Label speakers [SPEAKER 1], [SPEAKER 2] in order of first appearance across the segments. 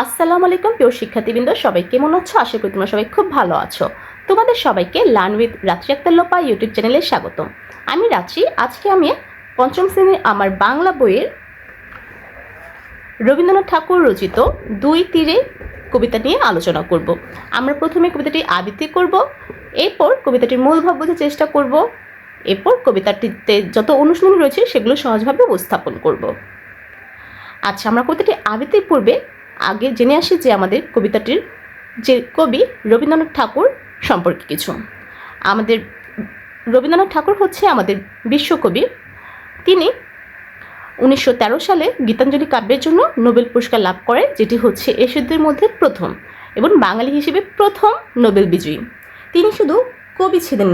[SPEAKER 1] আসসালামু আলাইকুম, প্রিয় শিক্ষার্থীবৃন্দ, সবাই কেমন আছো? আশা করি তোমরা সবাই খুব ভালো আছো। তোমাদের সবাইকে লার্ন উইথ রাত্রি আক্তার লোপা ইউটিউব চ্যানেলে স্বাগতম। আমি রাত্রি, আজকে আমি পঞ্চম শ্রেণির আমার বাংলা বইয়ের রবীন্দ্রনাথ ঠাকুর রচিত দুই তীরে কবিতা নিয়ে আলোচনা করব। আমরা প্রথমে কবিতাটি আবৃত্তি করব, এরপর কবিতাটির মূল ভাব বোঝার চেষ্টা করব, এরপর কবিতাটিতে যত অনুশীলন রয়েছে সেগুলো সহজভাবে উপস্থাপন করব। আচ্ছা আমরা কবিতাটি আবৃত্তির পূর্বে আগে জেনে আসি যে আমাদের কবিতাটির যে কবি রবীন্দ্রনাথ ঠাকুর সম্পর্কে কিছু। আমাদের রবীন্দ্রনাথ ঠাকুর হচ্ছে আমাদের বিশ্বকবি। তিনি উনিশশো তেরো সালে গীতাঞ্জলি কাব্যের জন্য নোবেল পুরস্কার লাভ করেন, যেটি হচ্ছে এশিয়াদের মধ্যে প্রথম এবং বাঙালি হিসেবে প্রথম নোবেল বিজয়ী। তিনি শুধু কবি ছিলেন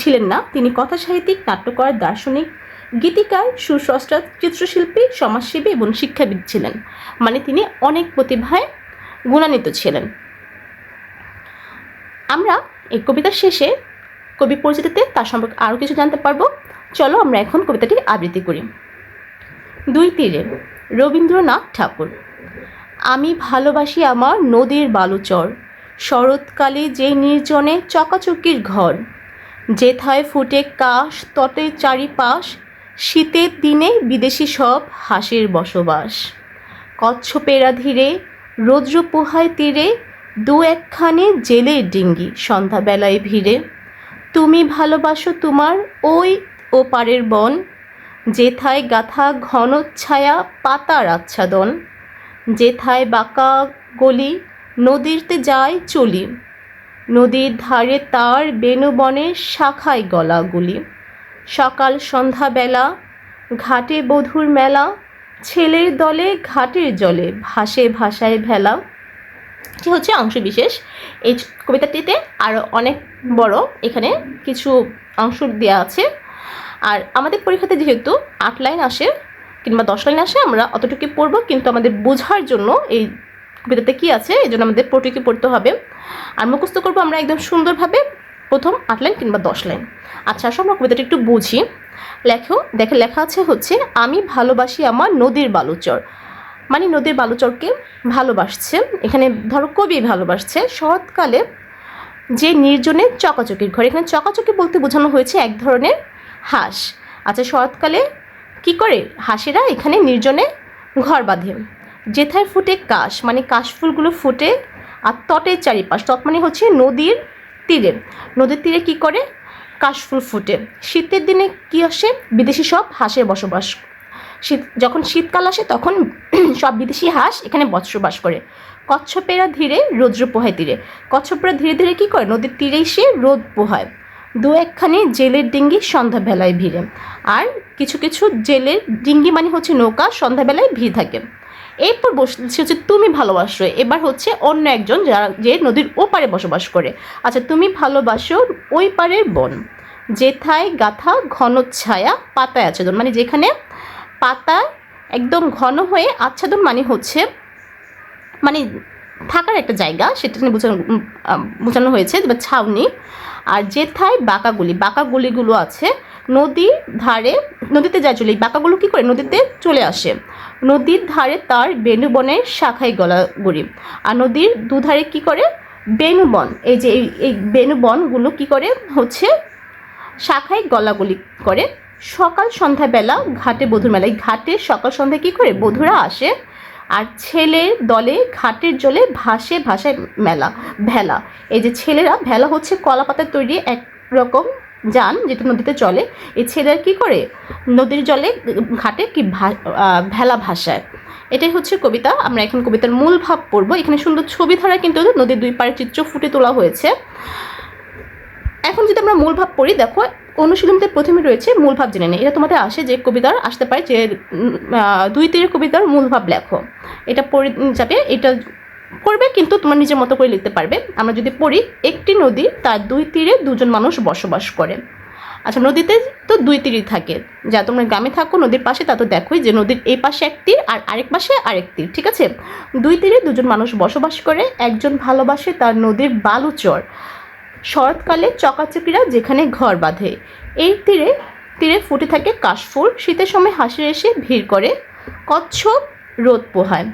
[SPEAKER 1] ছিলেন না, তিনি কথা সাহিত্যিক নাট্যকার, দার্শনিক গীতিকার সুস্রষ্টা চিত্রশিল্পী, সমাজসেবী এবং শিক্ষাবিদ ছিলেন। মানে তিনি অনেক প্রতিভায় গুণান্বিত ছিলেন। আমরা এই কবিতার শেষে কবি পরিচিতিতে তার সম্পর্কে আরও কিছু জানতে পারব। চলো আমরা এখন কবিতাটি আবৃত্তি করি। দুই তীরে, রবীন্দ্রনাথ ঠাকুর। আমি ভালোবাসি আমার নদীর বালুচর, শরৎকালে যে নির্জনে চকাচকির ঘর, যেথায় ফুটে কাশ তটের চারিপাশ শীতের দিনে বিদেশি সব হাসির বসবাস। কচ্ছপেরা ধীরে রৌদ্র পোহায় তীরে, দু একখানে জেলের ডিঙ্গি সন্ধ্যাবেলায় ভিড়ে। তুমি ভালোবাসো তোমার ওই ওপারের বন, যেথায় গাথা ঘন ছায়া পাতার আচ্ছাদন, যেথায় বাঁকা গলি নদীতে যায় চলি। নদীর ধারে তার বেনুবনের শাখায় গলাগুলি সকাল সন্ধ্যাবেলা, ঘাটে বধুর মেলা, ছেলের দলে ঘাটের জলে, ভাসে ভাষায় ভেলা। এটি হচ্ছে অংশবিশেষ। এই কবিতাটিতে আরও অনেক বড় এখানে কিছু অংশ দেওয়া আছে। আর আমাদের পরীক্ষাতে যেহেতু আট লাইন আসে কিংবা দশ লাইন আসে, আমরা অতটুকু পড়ব, কিন্তু আমাদের বোঝার জন্য এই কবিতাতে কী আছে, এই জন্য আমাদের প্রটুকি পড়তে হবে। আর মুখস্থ করব আমরা একদম সুন্দরভাবে। প্রথম আট লাইন কিংবা দশ লাইন। আচ্ছা আসলে আমরা কবিতাটা একটু বুঝি। লেখো, দেখে, লেখা আছে হচ্ছে, আমি ভালোবাসি আমার নদীর বালুচর। মানে নদীর বালুচরকে ভালোবাসছে। এখানে ধরো, কবি ভালোবাসছে। শরৎকালে যে নির্জনে চকাচকির ঘর। এখানে চকাচকি বলতে বোঝানো হয়েছে এক ধরনের হাঁস। আচ্ছা শরৎকালে কি করে? হাঁসেরা এখানে নির্জনে ঘর বাঁধে। যেথায় ফুটে কাশ মানে কাশফুলগুলো ফুটে আর তটের চারিপাশ। তট মানে হচ্ছে নদীর তীরে। নদীর তীরে কি করে? কাশফুল ফুটে। শীতের দিনে কি আসে? বিদেশি সব হাঁসের বসবাস। শীত যখন শীতকাল আসে, তখন সব বিদেশি হাঁস এখানে বসবাস করে। কচ্ছপেরা ধীরে রৌদ্র পোহায় তীরে। কচ্ছপেরা ধীরে ধীরে কি করে? নদীর তীরে এসে রোদ পোহায়। দু একখানি জেলের ডিঙ্গি সন্ধ্যাবেলায় ভিড়ে। আর কিছু কিছু জেলের ডিঙ্গি মানে হচ্ছে নৌকা, সন্ধ্যাবেলায় ভিড় থাকে। এরপর বসছে হচ্ছে তুমি ভালোবাসো। এবার হচ্ছে অন্য একজন যারা যে নদীর ওপারে বসবাস করে। আচ্ছা তুমি ভালোবাসো ওই পারের বন। যেথায় গাথা ঘন ছায়া পাতায় আচ্ছাদন। মানে যেখানে পাতা একদম ঘন হয়ে আচ্ছাদন মানে হচ্ছে মানে থাকার একটা জায়গা। সেটা নিয়ে বোঝানো বোঝানো হয়েছে বা ছাউনি। আর যেথায় বাঁকাগুলি, বাঁকাগুলিগুলো আছে, নদীর ধারে, নদীতে যায় চলে, এই বাঁকাগুলো কী করে? নদীতে চলে আসে। নদীর ধারে তার বেনুবনের শাখায় গলাগুড়ি আর নদীর দুধারে কি করে? বেনুবন এই যে এই বেনুবনগুলো কি করে? হচ্ছে শাখায় গলাগুলি করে। সকাল সন্ধ্যাবেলা ঘাটে বধুর মেলায়। ঘাটে সকাল সন্ধ্যায় কী করে? বধুরা আসে আর ছেলের দলে ঘাটের জলে ভাসে ভাসায় মেলা, ভেলা। এই যে ছেলেরা, ভেলা হচ্ছে কলা পাতার তৈরি এক রকম যান যেটা নদীতে চলে। এই ছেলেরা কি করে? নদীর জলে ঘাটে কি ভেলা ভাসায়। এটাই হচ্ছে কবিতা। আমরা এখন কবিতার মূল ভাব পড়ব। এখানে সুন্দর ছবি ধারা কিন্তু নদীর দুই পাড়ে চিত্র ফুটে তোলা হয়েছে। এখন যদি আমরা মূল ভাব পড়ি, দেখো, অনুশীলনতে প্রথমে রয়েছে মূল ভাব জেনে নেই। এটা তোমাদের আসে যে কবিতার, আসতে পারে যে দুই তীরের কবিতার মূল ভাব লেখো। এটা পড়ে যাবে, এটা করবে, কিন্তু তোমার নিজের মতো করে লিখতে পারবে। আমরা যদি পড়ি, একটি নদী তার দুই তীরে দুজন মানুষ বসবাস করে। আচ্ছা নদীতে তো দুই তীরই থাকে। যা তোমরা গ্রামে থাকো, নদীর পাশে, তা তো দেখোই যে নদীর এই পাশে এক তীর আর আরেক পাশে আরেক তীর, ঠিক আছে? দুই তীরে দুজন মানুষ বসবাস করে, একজন ভালোবাসে তার নদীর বালুচর। শরৎকালে চকাচকিরা যেখানে ঘর বাঁধে। এই তীরে তীরে ফুটে থাকে কাশফুল, শীতের সময় হাসি এসে ভিড় করে, কচ্ছপ রোদ পোহায়।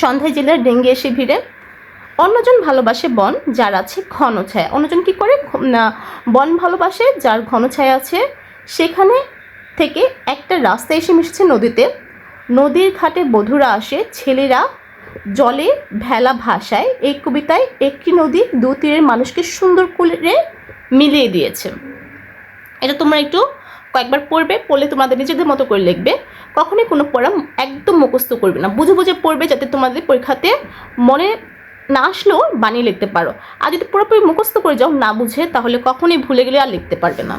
[SPEAKER 1] সন্ধ্যায় জেলার ডেঙ্গে এসে ভিড়ে অন্যজন ভালোবাসে বন, যার আছে ঘন ছায়া। অন্যজন কী করে? বন ভালোবাসে, যার ঘন ছায়া আছে। সেখানে থেকে একটা রাস্তা এসে মিশেছে নদীতে। নদীর ঘাটে বধুরা আসে, ছেলেরা জলে ভেলা ভাষায় এই কবিতায় একটি নদী দু তীরের মানুষকে সুন্দর করে মিলিয়ে দিয়েছে। এটা তোমরা একটু কয়েকবার পড়বে, পড়লে তোমাদের নিজেদের মতো করে লিখবে। কখনোই কোনো পড়া একদম মুখস্থ করবে না। বুঝে বুঝে পড়বে যাতে তোমাদের পরীক্ষাতে মনে না আসলেও বানিয়ে লিখতে পারো। আর যদি পুরোপুরি মুখস্থ করে যাও না বুঝে, তাহলে কখনোই ভুলে গেলে আর লিখতে পারবে না।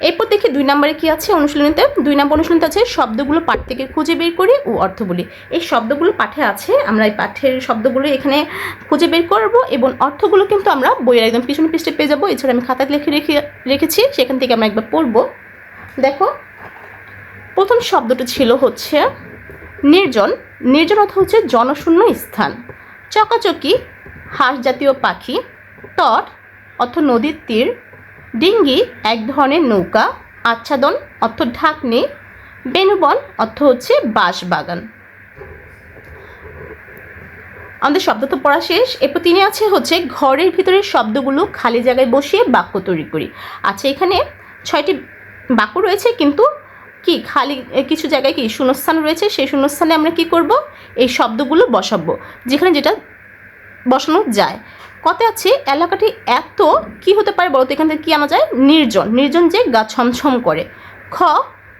[SPEAKER 1] এরপর দেখি দুই নম্বরে কি আছে অনুশীলনীতে। দুই নম্বর অনুশীলনীতে আছে, শব্দগুলো পাঠ থেকে খুঁজে বের করি ও অর্থ বলি। এই শব্দগুলো পাঠে আছে, আমরা এই পাঠের শব্দগুলো এখানে খুঁজে বের করব এবং অর্থগুলো কিন্তু আমরা বইয়ের একদম পিছনে পৃষ্ঠে পেয়ে যাব। এছাড়া আমি খাতায় লিখে রেখে, রেখেছি, সেখান থেকে আমরা একবার পড়ব। দেখো, প্রথম শব্দটা ছিল হচ্ছে নির্জন। নির্জন অর্থ হচ্ছে জনশূন্য স্থান। চকাচকি, হাঁস জাতীয় পাখি। তট অর্থ নদীর তীর। ডিঙ্গি, এক ধরনের নৌকা, আচ্ছাদন অর্থ ঢাকনি, বেনুবন অর্থ হচ্ছে বাঁশবাগান। আমাদের শব্দ তো পড়া শেষ। এরপর তিনি আছে হচ্ছে ঘরের ভিতরের শব্দগুলো খালি জায়গায় বসিয়ে বাক্য তৈরি করি। আচ্ছা এখানে ছয়টি বাক্য রয়েছে, কিন্তু কি খালি কিছু জায়গায় কি শূন্যস্থান রয়েছে? সেই শূন্যস্থানে আমরা কি করব? এই শব্দগুলো বসাবো, যেখানে যেটা বসানো যায়। কত আছে, এলাকাটি এত কি হতে পারে বলতো এখান থেকে কি আনা যায়? নির্জন। নির্জন যে গা ছমছম করে। খ,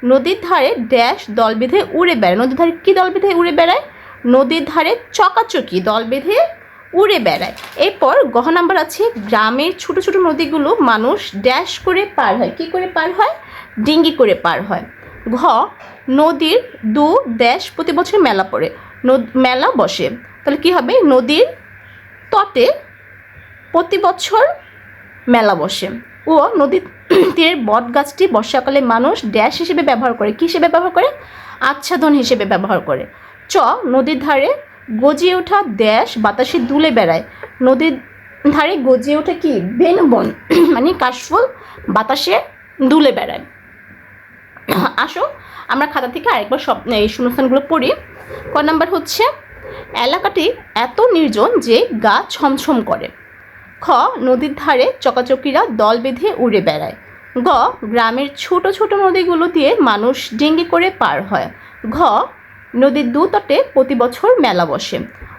[SPEAKER 1] নদীর ধারে ড্যাশ দল বেঁধে উড়ে বেড়ায়। নদীর ধারে কি দল বেঁধে উড়ে বেড়ায়? নদীর ধারে চকাচকি দল বেঁধে উড়ে বেড়ায়। এরপর গহ নাম্বার আছে, গ্রামের ছোট ছোট নদীগুলো মানুষ ড্যাশ করে পার হয়। কি করে পার হয়? ডিঙ্গি করে পার হয়। ঘ, নদীর দু দেশ প্রতি বছর মেলা পড়ে। মেলা বসে। তাহলে কি হবে? নদীর তটে প্রতি বছর মেলা বসে। ও নদীর তীরের বট গাছটি বর্ষাকালে মানুষ ড্যাশ হিসেবে ব্যবহার করে। কী হিসেবে ব্যবহার করে? আচ্ছাদন হিসেবে ব্যবহার করে। চ, নদীর ধারে গজিয়ে ওঠা ড্যাশ বাতাসে দুলে বেড়ায়। নদীর ধারে গজিয়ে ওঠে কি? বেনবন মানে কাশফুল বাতাসে দুলে বেড়ায়। আসো, আমরা খাতা থেকে আরেকবার সব, এই শূন্যস্থানগুলো পড়ি। ক নাম্বার হচ্ছে, এলাকাটি এত নির্জন যে গা ছমছম করে। খ, নদীর ধারে চকাচকিরা দল বেঁধে উড়ে বেড়ায়। গ, গ্রামের ছোট ছোট নদীগুলো দিয়ে মানুষ ডেঙ্গি করে পার হয়। ঘ, নদীর দু তটে প্রতি বছর মেলা বসে।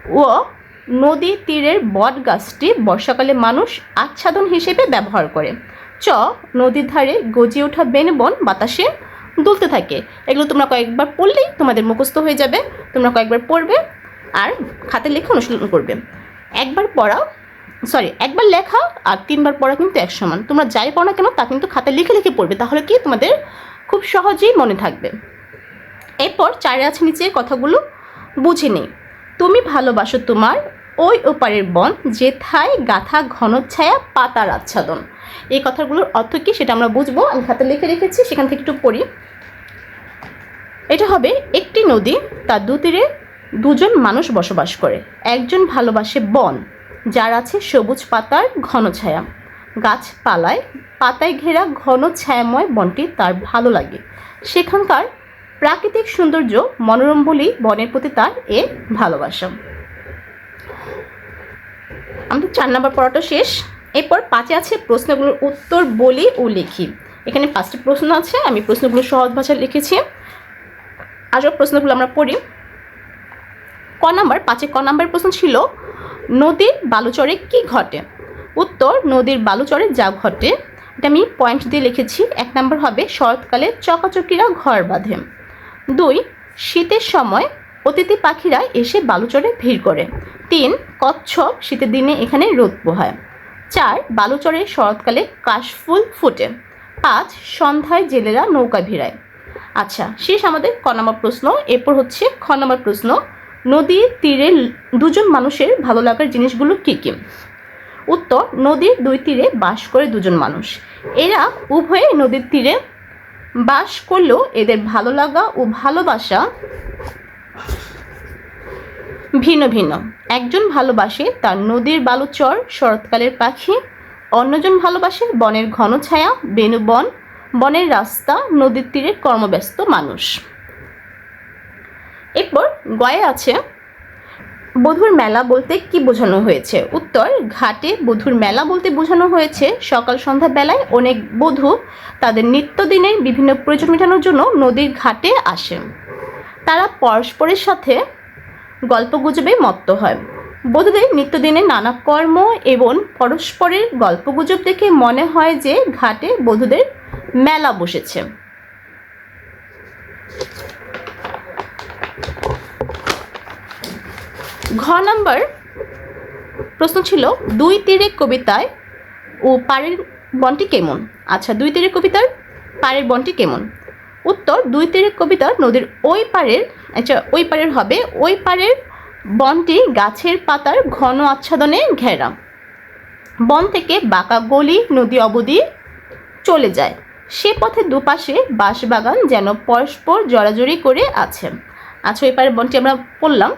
[SPEAKER 1] ও, নদী তীরের বট গাছটি বর্ষাকালে মানুষ আচ্ছাদন হিসেবে ব্যবহার করে। চ, নদীর ধারে গজিয়ে ওঠা বেনবন বাতাসে দুলতে থাকে। এগুলো তোমরা কয়েকবার পড়লেই তোমাদের মুখস্থ হয়ে যাবে, তোমরা কয়েকবার পড়বে আর খাতে লিখে অনুশীলন করবে। একবার পড়া সরি একবার লেখা আর তিনবার পড়া কিন্তু এক সমান তোমরা যাই পড়ো না কেন, তা কিন্তু খাতায় লিখে লিখে পড়বে, তাহলে কি তোমাদের খুব সহজেই মনে থাকবে। এরপর চারে আছে নিচে কথাগুলো, বুঝে নেই। তুমি ভালোবাসো তোমার ওই ওপারের বন, যেথায় গাথা ঘন ছায়া পাতার আচ্ছাদন। এই কথাগুলোর অর্থ কী সেটা আমরা বুঝব। আমি খাতে লিখে রেখেছি, সেখান থেকে একটু পড়ি। এটা হবে একটি নদী, তার দু তীরে দুজন মানুষ বসবাস করে। একজন ভালোবাসে বন যার আছে সবুজ পাতার ঘন ছায়া। গাছপালায় পাতায় ঘেরা ঘন ছায়াময় বনটি তার ভালো লাগে। সেখানকার প্রাকৃতিক সৌন্দর্য মনোরম বলেই বনের প্রতি তার এ ভালোবাসা। আমাদের চার নম্বর পড়াটা শেষ। এরপর পাঁচে আছে প্রশ্নগুলোর উত্তর বলি ও লিখি। এখানে পাঁচটি প্রশ্ন আছে, আমি প্রশ্নগুলো সহজ ভাষায় লিখেছি। আসব প্রশ্নগুলো আমরা পড়ি। ক নাম্বার, পাঁচে ক নাম্বার প্রশ্ন ছিল নদীর বালুচরে কি ঘটে? উত্তর, নদীর বালুচরে যা ঘটে, এটা আমি পয়েন্ট দিয়ে লিখেছি। এক নম্বর হবে শরৎকালে চকাচকিরা ঘর বাঁধে। দুই, শীতের সময় অতিথি পাখিরা এসে বালুচরে ভিড় করে। তিন, কচ্ছপ শীতের দিনে এখানে রোদ পোহায়। চার, বালুচরে শরৎকালে কাশফুল ফুটে। পাঁচ, সন্ধ্যায় জেলেরা নৌকা ভিড়ায়। আচ্ছা শেষ আমাদের ক নম্বর প্রশ্ন। এরপর হচ্ছে খ নম্বর প্রশ্ন। নদীর তীরে দুজন মানুষের ভালো লাগার জিনিসগুলো কী কী? উত্তর নদীর দুই তীরে বাস করে দুজন মানুষ। এরা উভয়ে নদীর তীরে বাস করলেও এদের ভালো লাগা ও ভালোবাসা ভিন্ন ভিন্ন। একজন ভালোবাসে তার নদীর বালুচর, শরৎকালের পাখি, অন্যজন ভালোবাসে বনের ঘন ছায়া বেনুবন বনের রাস্তা, নদীর তীরে কর্মব্যস্ত মানুষ। এরপর গয়ে আছে, বধুর মেলা বলতে কি বোঝানো হয়েছে? উত্তর, ঘাটে বধুর মেলা বলতে বোঝানো হয়েছে, সকাল সন্ধ্যা বেলায় অনেক বধূ তাদের নিত্যদিনের বিভিন্ন প্রয়োজন মেটানোর জন্য নদীর ঘাটে আসে। তারা পরস্পরের সাথে গল্পগুজবে মত্ত হয়। বধূদের নিত্যদিনের নানা কর্ম এবং পরস্পরের গল্পগুজব দেখে মনে হয় যে ঘাটে বধূদের মেলা বসেছে। ঘ নাম্বার প্রশ্ন ছিল, দুই তীরে কবিতায় ও পাড়ের বনটি কেমন? আচ্ছা দুই তীরের কবিতার পাড়ের বনটি কেমন? উত্তর, দুই তীরের কবিতার নদীর ওই পাড়ের আচ্ছা ওই পাড়ের হবে, ওই পাড়ের বনটি গাছের পাতার ঘন আচ্ছাদনে ঘেরা। বন থেকে বাঁকা গলি, নদী অবধি চলে যায়। সে পথে দুপাশে বাঁশবাগান যেন পরস্পর জড়াজড়ি করে আছে। আচ্ছা ওই পাড়ের বনটি আমরা পড়লাম।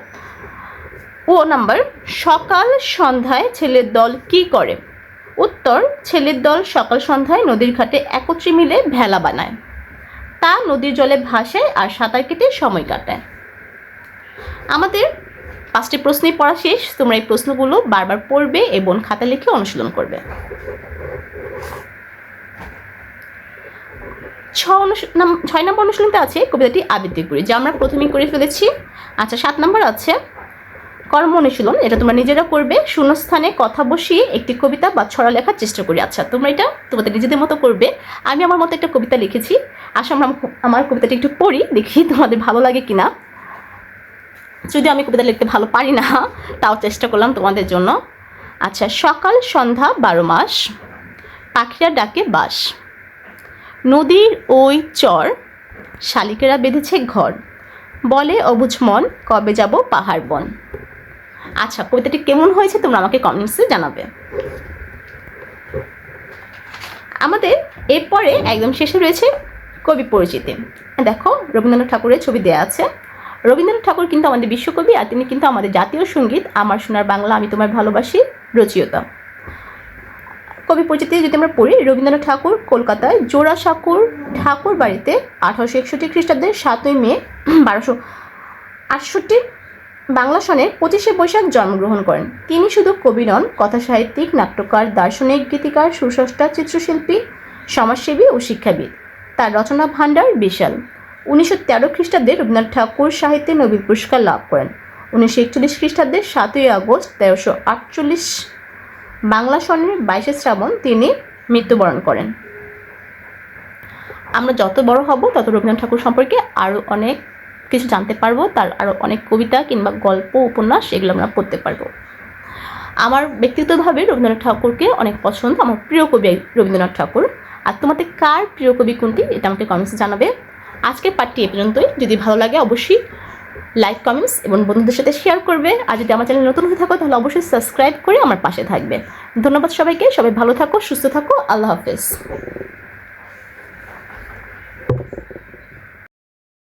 [SPEAKER 1] ও নাম্বার, সকাল সন্ধ্যায় ছেলের দল কি করে? উত্তর, ছেলের দল সকাল সন্ধ্যায় নদীর ঘাটে একত্রে মিলে ভেলা বানায়। তা নদীর জলে ভাসায় আর সাঁতার কেটে সময় কাটায়। আমাদের পাঁচটি প্রশ্নই পড়া শেষ। তোমরা এই প্রশ্নগুলো বারবার পড়বে এবং খাতা লিখে অনুশীলন করবে। ছ ছয় নম্বর অনুশীলনতে আছে কবিতাটি আবৃত্তি করি যা আমরা প্রথমেই করে ফেলেছি। আচ্ছা সাত নম্বর আছে কর্ম অনুশীলন, এটা তোমরা নিজেরা করবে। শূন্যস্থানে কথা বসিয়ে একটি কবিতা বা ছড়া লেখার চেষ্টা করি। আচ্ছা তোমরা এটা তোমাদের নিজেদের মতো করবে। আমি আমার মতো একটা কবিতা লিখেছি। আসলে আমরা আমার কবিতাটা একটু পড়ি, দেখি তোমাদের ভালো লাগে কিনা। যদি আমি কবিতা লিখতে ভালো পারি না, তাও চেষ্টা করলাম তোমাদের জন্য। আচ্ছা সকাল সন্ধ্যা বারো মাস, পাখিরা ডাকে বাস নদীর ওই চর, শালিকেরা বেঁধেছে ঘর। বলে অবুঝ মন, কবে যাব পাহাড় বন। আচ্ছা কবিতাটি কেমন হয়েছে তোমরা আমাকে কমেন্টসে জানাবে। আমাদের এরপরে একদম শেষে রয়েছে কবি পরিচিতি। দেখো, রবীন্দ্রনাথ ঠাকুরের ছবি দেওয়া আছে। রবীন্দ্রনাথ ঠাকুর কিন্তু আমাদের বিশ্বকবি আর তিনি কিন্তু আমাদের জাতীয় সংগীত, আমার সোনার বাংলা, আমি তোমার ভালোবাসি, রচিয়তা। কবি পরিচিতি যদি আমরা পড়ি, রবীন্দ্রনাথ ঠাকুর কলকাতায় জোড়াসাঁকুর ঠাকুর বাড়িতে আঠারোশো একষট্টি খ্রিস্টাব্দের সাতই মে, বারোশো আটষট্টি বাংলা সনের পঁচিশে বৈশাখ জন্মগ্রহণ করেন। তিনি শুধু কবি নন কথা সাহিত্যিক নাট্যকার, দার্শনিক, গীতিকার, সুস্রষ্টা, চিত্রশিল্পী, সমাজসেবী ও শিক্ষাবিদ। তার রচনা ভাণ্ডার বিশাল। উনিশশো তেরো খ্রিস্টাব্দে রবীন্দ্রনাথ ঠাকুর সাহিত্যে নোবেল পুরস্কার লাভ করেন। উনিশশো একচল্লিশ খ্রিস্টাব্দে সাতই আগস্ট তেরোশো আটচল্লিশ বাংলা সনের বাইশে শ্রাবণ তিনি মৃত্যুবরণ করেন। আমরা যত বড় হব, তত রবীন্দ্রনাথ ঠাকুর সম্পর্কে আরও অনেক কিছু জানতে পারব, তার আরও অনেক কবিতা কিংবা গল্প, উপন্যাস এগুলো আমরা পড়তে পারব। আমার ব্যক্তিগতভাবে রবীন্দ্রনাথ ঠাকুরকে অনেক পছন্দ, আমার প্রিয় কবি রবীন্দ্রনাথ ঠাকুর। আর তোমাদের কার প্রিয় কবি কোনটি, এটা আমাকে কমেন্টসে জানাবে। আজকের পার্টটি এ পর্যন্তই। যদি ভালো লাগে অবশ্যই লাইক কমেন্টস এবং বন্ধুদের সাথে শেয়ার করবে। আর যদি আমার চ্যানেল নতুন হয়ে থাকো, তাহলে অবশ্যই সাবস্ক্রাইব করে আমার পাশে থাকবে। ধন্যবাদ সবাইকে। সবাই ভালো থাকো, সুস্থ থাকো। আল্লাহ হাফেজ।